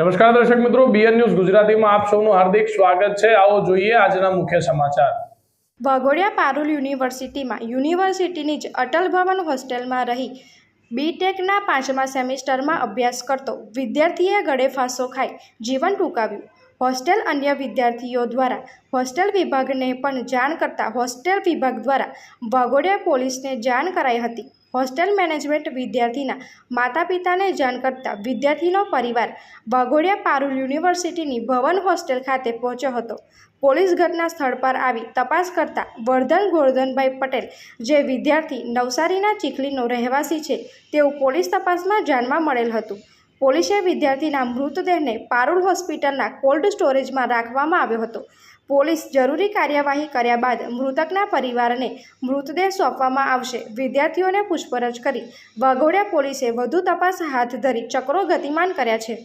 નમસ્કાર દર્શક મિત્રો બીએન ન્યૂઝ ગુજરાતીમાં આપ સૌનું હાર્દિક સ્વાગત છે. આવો જોઈએ આજના મુખ્ય સમાચાર. વાઘોડિયા પારુલ યુનિવર્સિટીમાં યુનિવર્સિટીની જ અટલ ભવન હોસ્ટેલમાં રહી બીટેકના પાંચમા સેમિસ્ટરમાં અભ્યાસ કરતો વિદ્યાર્થીએ ગળે ફાંસો ખાઈ જીવન ટૂંકાવ્યું. હોસ્ટેલ અન્ય વિદ્યાર્થીઓ દ્વારા હોસ્ટેલ વિભાગને પણ જાણ કરતાં હોસ્ટેલ વિભાગ દ્વારા વાઘોડિયા પોલીસને જાણ કરાઈ હતી. હોસ્ટેલ મેનેજમેન્ટ વિદ્યાર્થીના માતા પિતાને જાણ કરતાં વિદ્યાર્થીનો પરિવાર વાઘોડિયા પારુલ યુનિવર્સિટીની ભવન હોસ્ટેલ ખાતે પહોંચ્યો હતો. પોલીસ ઘટના સ્થળ પર આવી તપાસ કરતા વર્ધન ગોરધનભાઈ પટેલ, જે વિદ્યાર્થી નવસારીના ચીખલીનો રહેવાસી છે તેવું પોલીસ તપાસમાં જાણવા મળેલ હતું. પોલીસે વિદ્યાર્થીના મૃતદેહને પારુલ હોસ્પિટલના કોલ્ડ સ્ટોરેજમાં રાખવામાં આવ્યો હતો. પોલીસ જરૂરી કાર્યવાહી કર્યા બાદ મૃતકના પરિવારને મૃતદેહ સોંપવામાં આવશે. વિદ્યાર્થીઓને પૂછપરછ કરી વાઘોડિયા પોલીસે વધુ તપાસ હાથ ધરી ચક્રો ગતિમાન કર્યા છે.